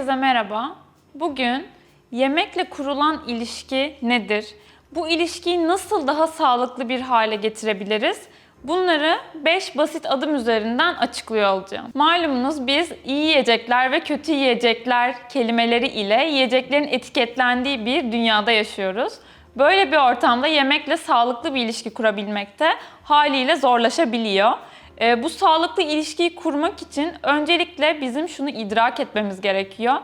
Herkese merhaba. Bugün yemekle kurulan ilişki nedir? Bu ilişkiyi nasıl daha sağlıklı bir hale getirebiliriz? Bunları 5 basit adım üzerinden açıklıyor olacağım. Malumunuz biz iyi yiyecekler ve kötü yiyecekler kelimeleri ile yiyeceklerin etiketlendiği bir dünyada yaşıyoruz. Böyle bir ortamda yemekle sağlıklı bir ilişki kurabilmekte haliyle zorlaşabiliyor. Ee, bu sağlıklı ilişkiyi kurmak için öncelikle bizim şunu idrak etmemiz gerekiyor.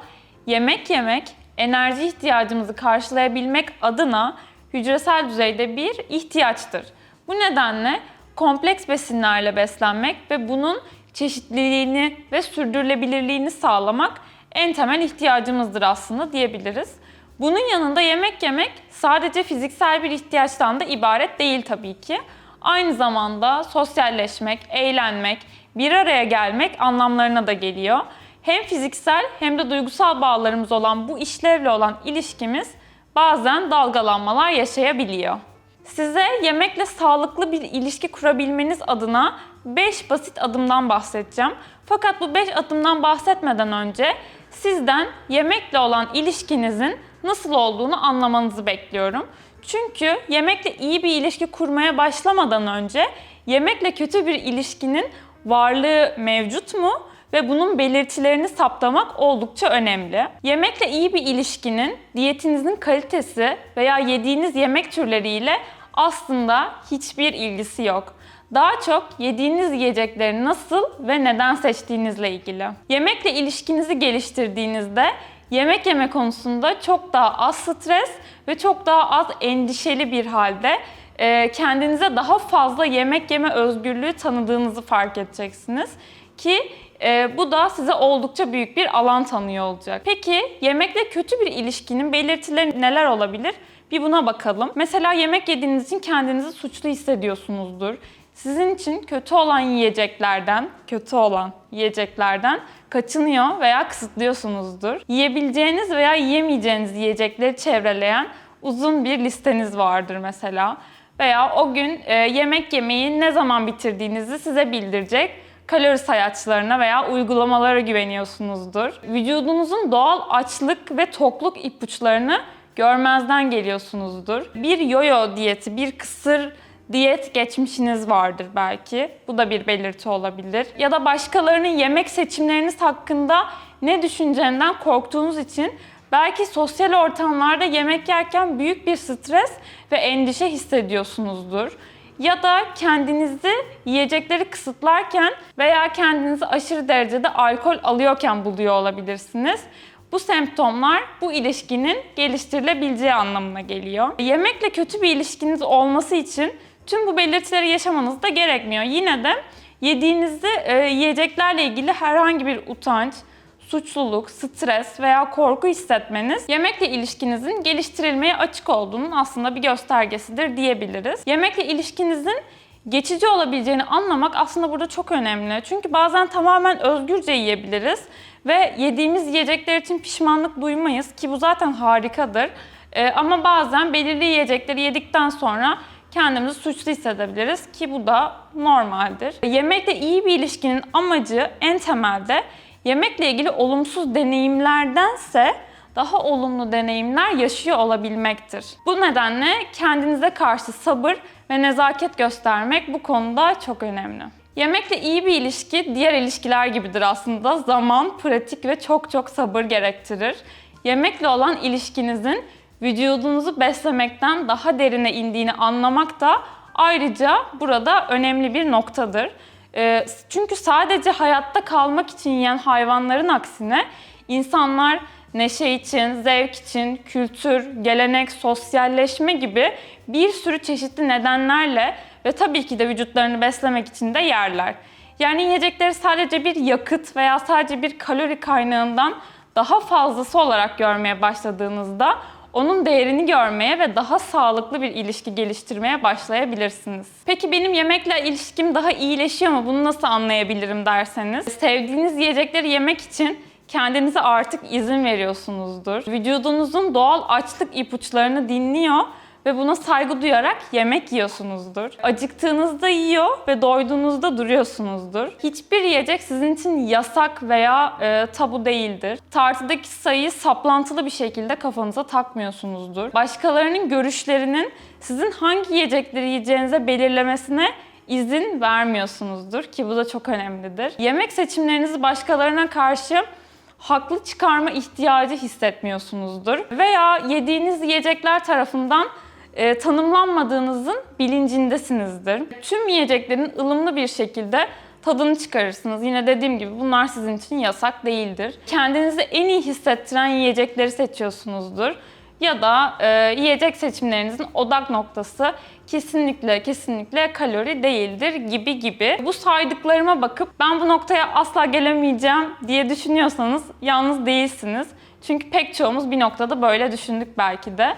Yemek yemek, enerji ihtiyacımızı karşılayabilmek adına hücresel düzeyde bir ihtiyaçtır. Bu nedenle kompleks besinlerle beslenmek ve bunun çeşitliliğini ve sürdürülebilirliğini sağlamak en temel ihtiyacımızdır aslında diyebiliriz. Bunun yanında yemek yemek sadece fiziksel bir ihtiyaçtan da ibaret değil tabii ki. Aynı zamanda sosyalleşmek, eğlenmek, bir araya gelmek anlamlarına da geliyor. Hem fiziksel hem de duygusal bağlarımız olan bu işlevle olan ilişkimiz bazen dalgalanmalar yaşayabiliyor. Size yemekle sağlıklı bir ilişki kurabilmeniz adına 5 basit adımdan bahsedeceğim. Fakat bu 5 adımdan bahsetmeden önce sizden yemekle olan ilişkinizin nasıl olduğunu anlamanızı bekliyorum. Çünkü yemekle iyi bir ilişki kurmaya başlamadan önce yemekle kötü bir ilişkinin varlığı mevcut mu ve bunun belirtilerini saptamak oldukça önemli. Yemekle iyi bir ilişkinin diyetinizin kalitesi veya yediğiniz yemek türleriyle aslında hiçbir ilgisi yok. Daha çok yediğiniz yiyecekleri nasıl ve neden seçtiğinizle ilgili. Yemekle ilişkinizi geliştirdiğinizde yemek yeme konusunda çok daha az stres ve çok daha az endişeli bir halde e, kendinize daha fazla yemek yeme özgürlüğü tanıdığınızı fark edeceksiniz. Ki e, bu da size oldukça büyük bir alan tanıyor olacak. Peki yemekle kötü bir ilişkinin belirtileri neler olabilir? Bir buna bakalım. Mesela yemek yediğiniz için kendinizi suçlu hissediyorsunuzdur. Sizin için kötü olan yiyeceklerden, kötü olan yiyeceklerden kaçınıyor veya kısıtlıyorsunuzdur. Yiyebileceğiniz veya yiyemeyeceğiniz yiyecekleri çevreleyen uzun bir listeniz vardır mesela. Veya o gün e, yemek yemeyi ne zaman bitirdiğinizi size bildirecek kalori sayaçlarına veya uygulamalara güveniyorsunuzdur. Vücudunuzun doğal açlık ve tokluk ipuçlarını görmezden geliyorsunuzdur. Bir yoyo diyeti, bir kısır diyet geçmişiniz vardır belki. Bu da bir belirti olabilir. Ya da başkalarının yemek seçimleriniz hakkında ne düşüneceğinden korktuğunuz için belki sosyal ortamlarda yemek yerken büyük bir stres ve endişe hissediyorsunuzdur. Ya da kendinizi yiyecekleri kısıtlarken veya kendinizi aşırı derecede alkol alıyorken buluyor olabilirsiniz. Bu semptomlar bu ilişkinin geliştirilebileceği anlamına geliyor. Yemekle kötü bir ilişkiniz olması için tüm bu belirtileri yaşamanız da gerekmiyor. Yine de yediğinizde e, yiyeceklerle ilgili herhangi bir utanç, suçluluk, stres veya korku hissetmeniz yemekle ilişkinizin geliştirilmeye açık olduğunun aslında bir göstergesidir diyebiliriz. Yemekle ilişkinizin geçici olabileceğini anlamak aslında burada çok önemli. Çünkü bazen tamamen özgürce yiyebiliriz ve yediğimiz yiyecekler için pişmanlık duymayız ki bu zaten harikadır. Ee, ama bazen belirli yiyecekleri yedikten sonra kendimizi suçlu hissedebiliriz ki bu da normaldir. Yemekle iyi bir ilişkinin amacı en temelde yemekle ilgili olumsuz deneyimlerdense daha olumlu deneyimler yaşıyor olabilmektir. Bu nedenle kendinize karşı sabır ve nezaket göstermek bu konuda çok önemli. Yemekle iyi bir ilişki diğer ilişkiler gibidir aslında. Zaman, pratik ve çok çok sabır gerektirir. Yemekle olan ilişkinizin vücudunuzu beslemekten daha derine indiğini anlamak da ayrıca burada önemli bir noktadır. Ee, Çünkü sadece hayatta kalmak için yiyen hayvanların aksine insanlar neşe için, zevk için, kültür, gelenek, sosyalleşme gibi bir sürü çeşitli nedenlerle ve tabii ki de vücutlarını beslemek için de yerler. Yani yiyecekleri sadece bir yakıt veya sadece bir kalori kaynağından daha fazlası olarak görmeye başladığınızda onun değerini görmeye ve daha sağlıklı bir ilişki geliştirmeye başlayabilirsiniz. Peki benim yemekle ilişkim daha iyileşiyor mu? Bunu nasıl anlayabilirim derseniz? Sevdiğiniz yiyecekleri yemek için kendinize artık izin veriyorsunuzdur. Vücudunuzun doğal açlık ipuçlarını dinliyor ve buna saygı duyarak yemek yiyorsunuzdur. Acıktığınızda yiyor ve doyduğunuzda duruyorsunuzdur. Hiçbir yiyecek sizin için yasak veya e, tabu değildir. Tartıdaki sayıyı saplantılı bir şekilde kafanıza takmıyorsunuzdur. Başkalarının görüşlerinin sizin hangi yiyecekleri yiyeceğinize belirlemesine izin vermiyorsunuzdur ki bu da çok önemlidir. Yemek seçimlerinizi başkalarına karşı haklı çıkarma ihtiyacı hissetmiyorsunuzdur. Veya yediğiniz yiyecekler tarafından e, tanımlanmadığınızın bilincindesinizdir. Tüm yiyeceklerin ılımlı bir şekilde tadını çıkarırsınız. Yine dediğim gibi bunlar sizin için yasak değildir. Kendinizi en iyi hissettiren yiyecekleri seçiyorsunuzdur. Ya da e, yiyecek seçimlerinizin odak noktası kesinlikle kesinlikle kalori değildir gibi gibi. Bu saydıklarıma bakıp ben bu noktaya asla gelemeyeceğim diye düşünüyorsanız yalnız değilsiniz. Çünkü pek çoğumuz bir noktada böyle düşündük belki de.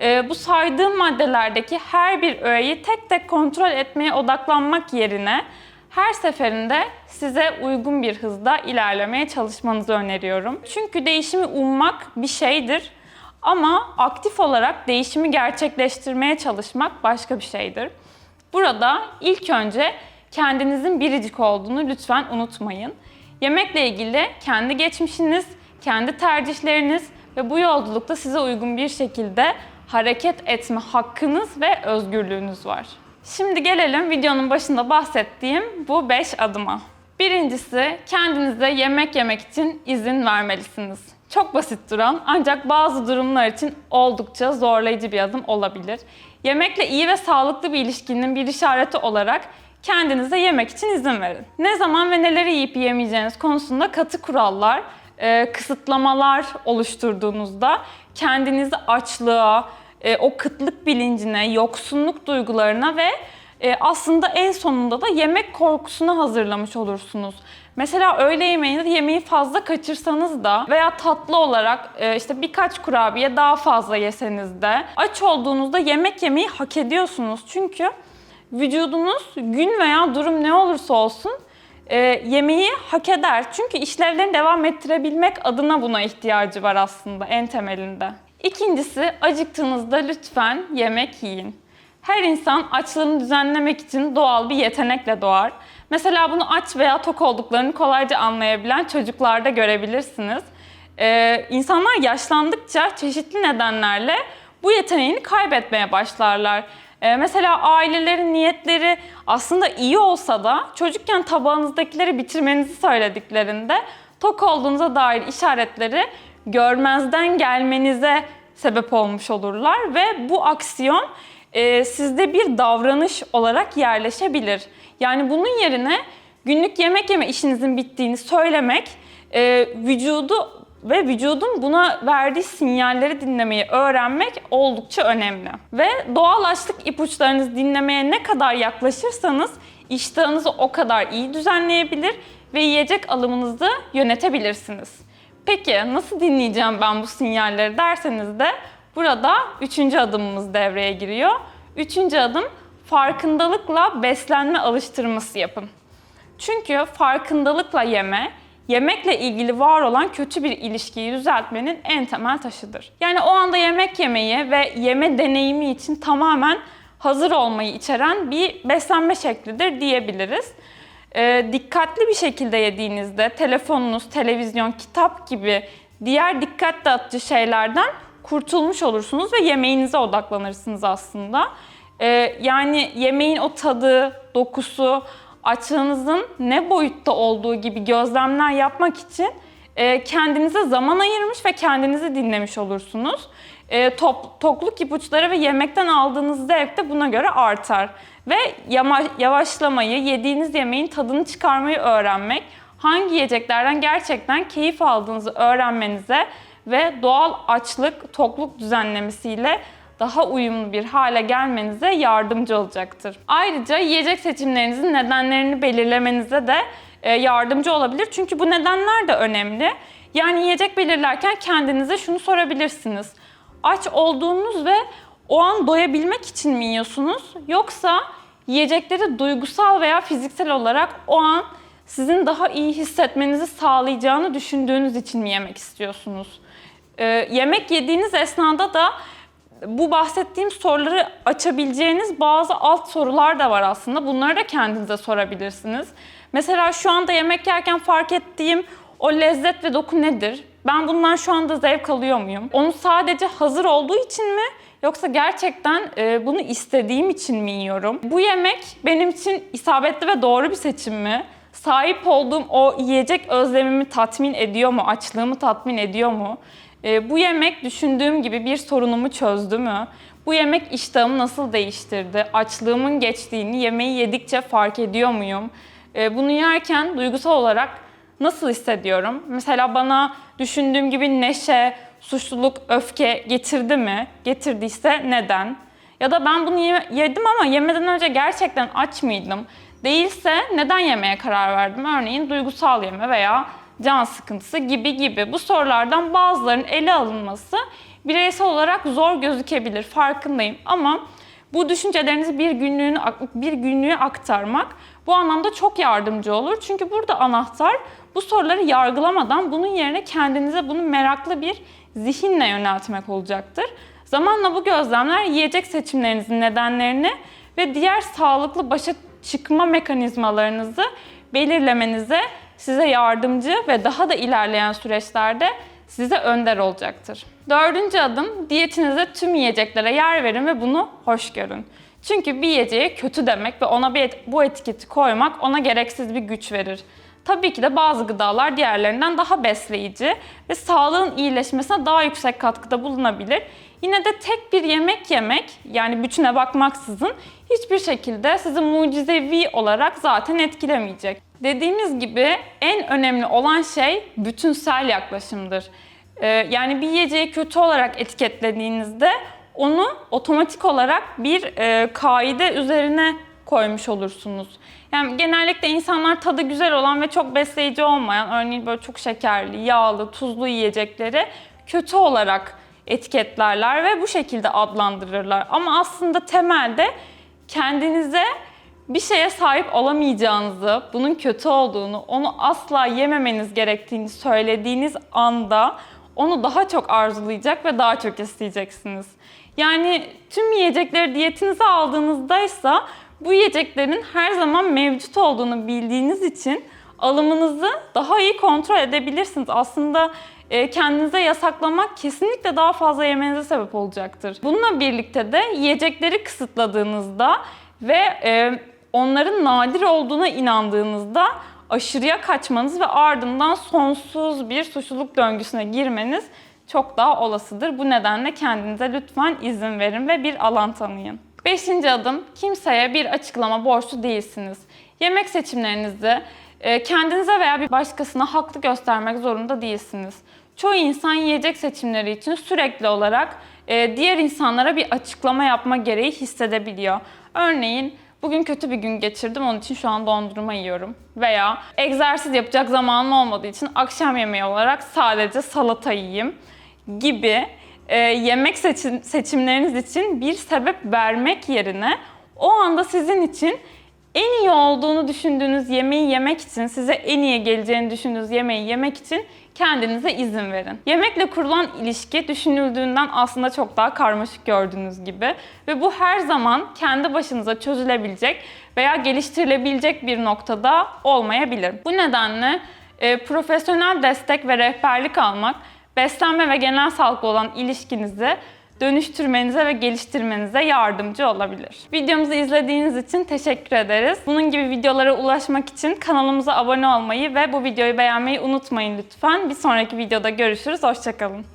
Ee, bu saydığım maddelerdeki her bir öğeyi tek tek kontrol etmeye odaklanmak yerine her seferinde size uygun bir hızda ilerlemeye çalışmanızı öneriyorum. Çünkü değişimi ummak bir şeydir ama aktif olarak değişimi gerçekleştirmeye çalışmak başka bir şeydir. Burada ilk önce kendinizin biricik olduğunu lütfen unutmayın. Yemekle ilgili kendi geçmişiniz, kendi tercihleriniz ve bu yolculukta size uygun bir şekilde hareket etme hakkınız ve özgürlüğünüz var. Şimdi gelelim videonun başında bahsettiğim bu 5 adıma. Birincisi kendinize yemek yemek için izin vermelisiniz. Çok basit duran ancak bazı durumlar için oldukça zorlayıcı bir adım olabilir. Yemekle iyi ve sağlıklı bir ilişkinin bir işareti olarak kendinize yemek için izin verin. Ne zaman ve neleri yiyip yemeyeceğiniz konusunda katı kurallar, e, kısıtlamalar oluşturduğunuzda kendinizi açlığa, e, o kıtlık bilincine, yoksunluk duygularına ve e, aslında en sonunda da yemek korkusuna hazırlamış olursunuz. Mesela öğle yemeğinde yemeği fazla kaçırsanız da veya tatlı olarak e, işte birkaç kurabiye daha fazla yeseniz de aç olduğunuzda yemek yemeyi hak ediyorsunuz. Çünkü vücudunuz gün veya durum ne olursa olsun e, yemeği hak eder. Çünkü işlevlerini devam ettirebilmek adına buna ihtiyacı var aslında en temelinde. İkincisi acıktığınızda lütfen yemek yiyin. Her insan açlığını düzenlemek için doğal bir yetenekle doğar. Mesela bunu aç veya tok olduklarını kolayca anlayabilen çocuklarda görebilirsiniz. Ee, insanlar yaşlandıkça çeşitli nedenlerle bu yeteneğini kaybetmeye başlarlar. Ee, mesela ailelerin niyetleri aslında iyi olsa da çocukken tabağınızdakileri bitirmenizi söylediklerinde tok olduğunuza dair işaretleri görmezden gelmenize sebep olmuş olurlar ve bu aksiyon e, sizde bir davranış olarak yerleşebilir. Yani bunun yerine günlük yemek yeme işinizin bittiğini söylemek e, vücudu ve vücudun buna verdiği sinyalleri dinlemeyi öğrenmek oldukça önemli. Ve doğal açlık ipuçlarınızı dinlemeye ne kadar yaklaşırsanız iştahınızı o kadar iyi düzenleyebilir ve yiyecek alımınızı yönetebilirsiniz. Peki nasıl dinleyeceğim ben bu sinyalleri derseniz de burada üçüncü adımımız devreye giriyor. Üçüncü adım farkındalıkla beslenme alıştırması yapın. Çünkü farkındalıkla yeme, yemekle ilgili var olan kötü bir ilişkiyi düzeltmenin en temel taşıdır. Yani o anda yemek yemeyi ve yeme deneyimi için tamamen hazır olmayı içeren bir beslenme şeklidir diyebiliriz. Ee, dikkatli bir şekilde yediğinizde telefonunuz, televizyon, kitap gibi diğer dikkat dağıtıcı şeylerden kurtulmuş olursunuz ve yemeğinize odaklanırsınız aslında. Ee, yani yemeğin o tadı, dokusu, açlığınızın ne boyutta olduğu gibi gözlemler yapmak için e, kendinize zaman ayırmış ve kendinizi dinlemiş olursunuz. E, top, tokluk ipuçları ve yemekten aldığınız zevk de buna göre artar. Ve yavaşlamayı, yediğiniz yemeğin tadını çıkarmayı öğrenmek, hangi yiyeceklerden gerçekten keyif aldığınızı öğrenmenize ve doğal açlık, tokluk düzenlemesiyle daha uyumlu bir hale gelmenize yardımcı olacaktır. Ayrıca yiyecek seçimlerinizin nedenlerini belirlemenize de e, yardımcı olabilir. Çünkü bu nedenler de önemli. Yani yiyecek belirlerken kendinize şunu sorabilirsiniz. Aç olduğunuz ve o an doyabilmek için mi yiyorsunuz? Yoksa yiyecekleri duygusal veya fiziksel olarak o an sizin daha iyi hissetmenizi sağlayacağını düşündüğünüz için mi yemek istiyorsunuz? Ee, yemek yediğiniz esnada da bu bahsettiğim soruları açabileceğiniz bazı alt sorular da var aslında. Bunları da kendinize sorabilirsiniz. Mesela şu anda yemek yerken fark ettiğim o lezzet ve doku nedir? Ben bundan şu anda zevk alıyor muyum? Onu sadece hazır olduğu için mi yoksa gerçekten e, bunu istediğim için mi yiyorum? Bu yemek benim için isabetli ve doğru bir seçim mi? Sahip olduğum o yiyecek özlemimi tatmin ediyor mu? Açlığımı tatmin ediyor mu? E, bu yemek düşündüğüm gibi bir sorunumu çözdü mü? Bu yemek iştahımı nasıl değiştirdi? Açlığımın geçtiğini yemeği yedikçe fark ediyor muyum? E, bunu yerken duygusal olarak nasıl hissediyorum? Mesela bana düşündüğüm gibi neşe, suçluluk, öfke getirdi mi? Getirdiyse neden? Ya da ben bunu ye- yedim ama yemeden önce gerçekten aç mıydım? Değilse neden yemeye karar verdim? Örneğin duygusal yeme veya can sıkıntısı gibi gibi. Bu sorulardan bazılarının ele alınması bireysel olarak zor gözükebilir, farkındayım. Ama bu düşüncelerinizi bir günlüğünü bir günlüğe aktarmak bu anlamda çok yardımcı olur. Çünkü burada anahtar bu soruları yargılamadan bunun yerine kendinize bunu meraklı bir zihinle yöneltmek olacaktır. Zamanla bu gözlemler yiyecek seçimlerinizin nedenlerini ve diğer sağlıklı başa çıkma mekanizmalarınızı belirlemenize size yardımcı ve daha da ilerleyen süreçlerde size önder olacaktır. Dördüncü adım diyetinize tüm yiyeceklere yer verin ve bunu hoş görün. Çünkü bir yiyeceğe kötü demek ve ona bir et- bu etiketi koymak ona gereksiz bir güç verir. Tabii ki de bazı gıdalar diğerlerinden daha besleyici ve sağlığın iyileşmesine daha yüksek katkıda bulunabilir. Yine de tek bir yemek yemek yani bütüne bakmaksızın hiçbir şekilde sizi mucizevi olarak zaten etkilemeyecek. Dediğimiz gibi en önemli olan şey bütünsel yaklaşımdır. Ee, yani bir yiyeceği kötü olarak etiketlediğinizde onu otomatik olarak bir e, kaide üzerine koymuş olursunuz. Yani genellikle insanlar tadı güzel olan ve çok besleyici olmayan, örneğin böyle çok şekerli, yağlı, tuzlu yiyecekleri kötü olarak etiketlerler ve bu şekilde adlandırırlar. Ama aslında temelde kendinize bir şeye sahip olamayacağınızı, bunun kötü olduğunu, onu asla yememeniz gerektiğini söylediğiniz anda onu daha çok arzulayacak ve daha çok isteyeceksiniz. Yani tüm yiyecekleri diyetinize aldığınızdaysa bu yiyeceklerin her zaman mevcut olduğunu bildiğiniz için alımınızı daha iyi kontrol edebilirsiniz. Aslında kendinize yasaklamak kesinlikle daha fazla yemenize sebep olacaktır. Bununla birlikte de yiyecekleri kısıtladığınızda ve e, onların nadir olduğuna inandığınızda aşırıya kaçmanız ve ardından sonsuz bir suçluluk döngüsüne girmeniz çok daha olasıdır. Bu nedenle kendinize lütfen izin verin ve bir alan tanıyın. Beşinci adım, kimseye bir açıklama borçlu değilsiniz. Yemek seçimlerinizi e, kendinize veya bir başkasına haklı göstermek zorunda değilsiniz. Çoğu insan yiyecek seçimleri için sürekli olarak e, diğer insanlara bir açıklama yapma gereği hissedebiliyor. Örneğin bugün kötü bir gün geçirdim onun için şu an dondurma yiyorum. Veya egzersiz yapacak zamanım olmadığı için akşam yemeği olarak sadece salata yiyeyim gibi e, yemek seçim, seçimleriniz için bir sebep vermek yerine o anda sizin için en iyi olduğunu düşündüğünüz yemeği yemek için, size en iyi geleceğini düşündüğünüz yemeği yemek için kendinize izin verin. Yemekle kurulan ilişki düşünüldüğünden aslında çok daha karmaşık gördüğünüz gibi ve bu her zaman kendi başınıza çözülebilecek veya geliştirilebilecek bir noktada olmayabilir. Bu nedenle e, profesyonel destek ve rehberlik almak beslenme ve genel sağlıkla olan ilişkinizi dönüştürmenize ve geliştirmenize yardımcı olabilir. Videomuzu izlediğiniz için teşekkür ederiz. Bunun gibi videolara ulaşmak için kanalımıza abone olmayı ve bu videoyu beğenmeyi unutmayın lütfen. Bir sonraki videoda görüşürüz. Hoşçakalın.